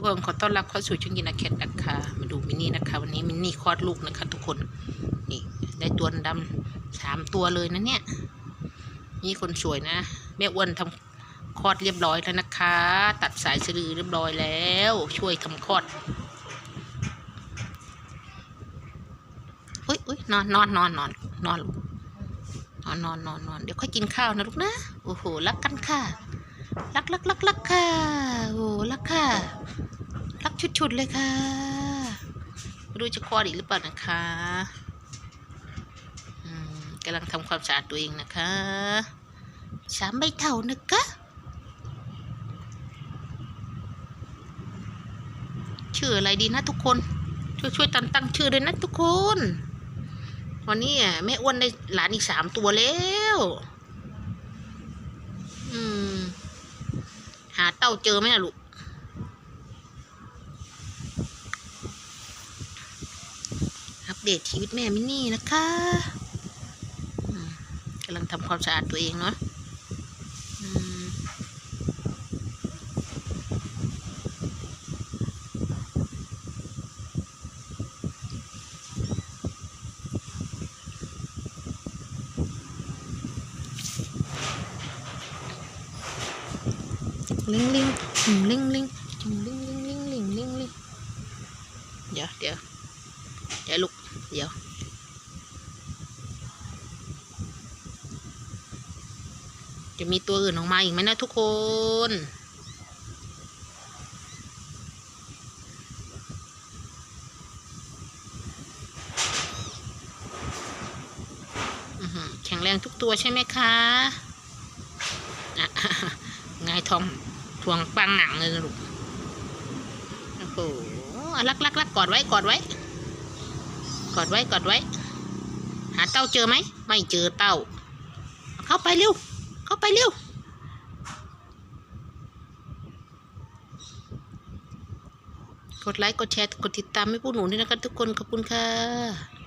ุกคนขอต้อนรับเข้าสู่ช่องยินาแคทนะคะ มาดูมินนี่นะคะ วันนี้มินนี่คลอดลูกนะคะ ทุกคนนี่ได้ตัวดำสามตัวเลยนะเนี่ย นี่คนสวยนะแม่อ้วนทำคลอดเรียบร้อยแล้วนะคะ ตัดสายสะดือเรียบร้อยแล้ว ช่วยทำคลอดอุ้ยอุ้ยนอนนอนนอนนอนนอนนอนนอนนอนนอนเดี๋ยวค่อยกินข้าวนะลูกนะโอ้โหรักกันค่ะรักรักรักรักค่ะโอ้รักค่ะ รักชุดๆเลยค่ะไม่รู้จะคลอดอีกหรือเปล่านะคะอืมกำลังทำความสะอาดตัวเองนะคะสามใบเท่านะคะชื่ออะไรดีนะทุกคนช่วยช่วยตันตั้งชื่อเลยนะทุกคน วันนี้อะแม่อ้วนได้หลานอีกสามตัวแล้วอืมหาเต้าเจอไหมนะลูก อัปเดตชีวิตแม่มินนี่นะคะกำลังทำความสะอาดตัวเองเนาะลิงลิงอืมลิงลิงอืมลิงลิงลิงลิงลิงลิงเดี๋ยวเดี๋ยวเดี๋ยวลูก เดี๋ยว จะมีตัวอื่นออกมาอีกไหมนะทุกคน แข็งแรงทุกตัวใช่ไหมคะไงายทองทวงปังหนังเลยลูกโอ้โหรักรักรักกอดไว้กอดไว้ กอดไว้กอดไว้ หาเต้าเจอไหม ไม่เจอเต้า เข้าไปเร็ว เข้าไปเร็ว กดไลค์ กดแชร์ กดติดตามให้พวกหนูด้วยนะคะทุกคน ขอบคุณค่ะ